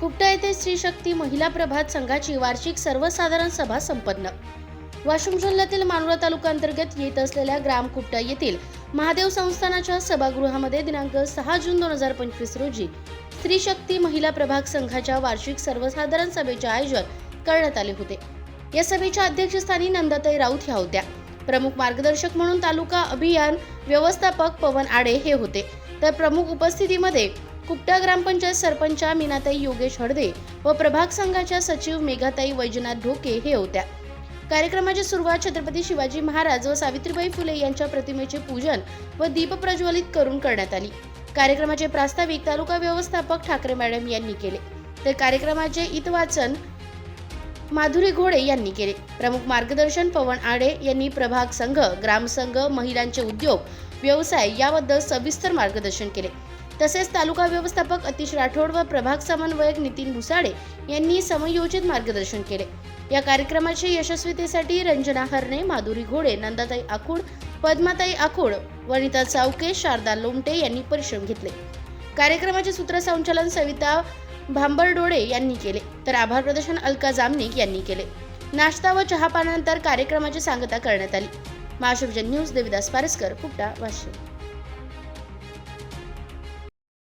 कुपटा येथे स्त्री शक्ती महिला प्रभात संघाची वार्षिक सर्वसाधारण सभा संपन्न. वाशिम जिल्ह्यातील मानोरा तालुका अंतर्गत येत असलेल्या ग्राम कुपटा येथील महादेव संस्थानाच्या सभागृहामध्ये दिनांक सहा जून दोन हजार पंचवीस रोजी स्त्री शक्ती महिला प्रभाग संघाच्या वार्षिक सर्वसाधारण सभेचे आयोजन करण्यात आले होते. या सभेच्या अध्यक्षस्थानी नंदाताई राऊत ह्या होत्या. प्रमुख मार्गदर्शक म्हणून तालुका अभियान व्यवस्थापक पवन आडे हे होते. तर प्रमुख उपस्थितीमध्ये कुपटा ग्रामपंचायत सरपंचा मीनाताई योगेश हळदे व प्रभाग संघाच्या सचिव मेघाताई वैजनाथ ढोके हे होत्या. कार्यक्रमाची सुरुवात छत्रपती शिवाजी महाराज व सावित्रीबाई फुले यांच्या प्रतिमेचे पूजन व दीप प्रज्वलित करून करण्यात आली. कार्यक्रमाचे प्रास्ताविक तालुका व्यवस्थापक ठाकरे मॅडम यांनी केले. तर कार्यक्रमाचे इतवाचन माधुरी घोडे यांनी केले. प्रमुख मार्गदर्शन पवन आडे यांनी प्रभाग संघ ग्रामसंघ महिलांचे उद्योग व्यवसाय याबद्दल सविस्तर मार्गदर्शन केले. तसेच तालुका व्यवस्थापक अतिश राठोड व प्रभाग समन्वयक नितीन भुसाडे यांनी समयोजित मार्गदर्शन केले. या कार्यक्रमाच्या यशस्वीतेसाठी रंजना हरणे माधुरी घोडे नंदाताई आखूड पद्माताई आखूड वनिता चावके शारदा लोमटे यांनी परिश्रम घेतले. कार्यक्रमाचे सूत्रसंचालन सविता भांबर डोळे यांनी केले. तर आभार प्रदर्शन अलका जामनिक यांनी केले. नाश्ता व चहापानानंतर कार्यक्रमाची सांगता करण्यात आली. महाशिवजन न्यूज देविदास पारस्कर कुपटा वाशिम.